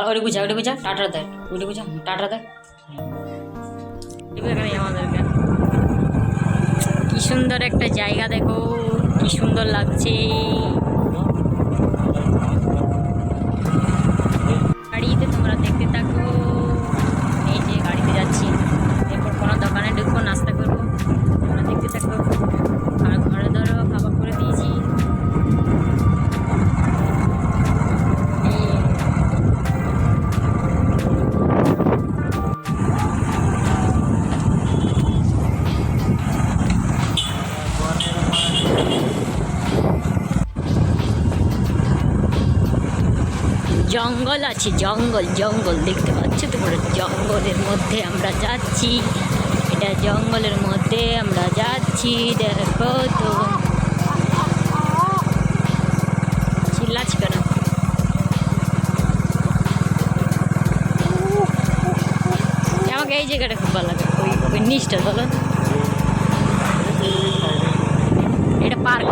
ভালো করে বুঝা ওটা বুঝা টাটা দেয় ওটা বুঝা টাটা দেয় এখানে আমাদেরকে। কি সুন্দর একটা জায়গা দেখো, কি সুন্দর লাগছে। জঙ্গল আছে, জঙ্গল জঙ্গল দেখতে পাচ্ছ তোমরা জঙ্গলের মধ্যে আমরা যাচ্ছি। এটা জঙ্গলের মধ্যে আমরা যাচ্ছি, দেখো তো। আমাকে এই জায়গাটা খুব ভালো লাগে, ওই ওই নিচটা, বলো। এটা পার্ক।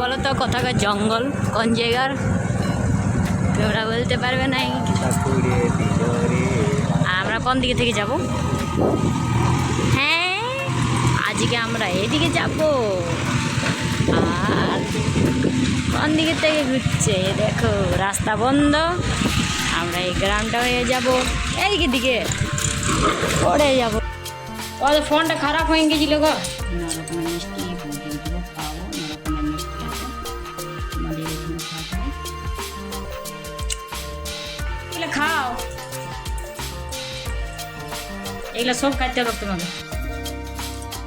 বলো তো, কোথাকার জঙ্গল? কোন জায়গার? তোমরা বলতে পারবে নাই। আমরা কোন দিকে থেকে যাব? হ্যাঁ আজকে আমরা এদিকে যাব। আর কোন দিকে থেকে ঘুরছে? দেখো, রাস্তা বন্ধ। আমরা এই গ্রামটা হয়ে যাব। এইদিকে দিকে পড়ে যাব। ওদের ফোনটা খারাপ হয়ে গেছিল গো। না মিষ্টি ಇಲ್ಲ ಸೋಂಕು ಕತ್ತೆ ಹೋಗ್ತು ಮಗ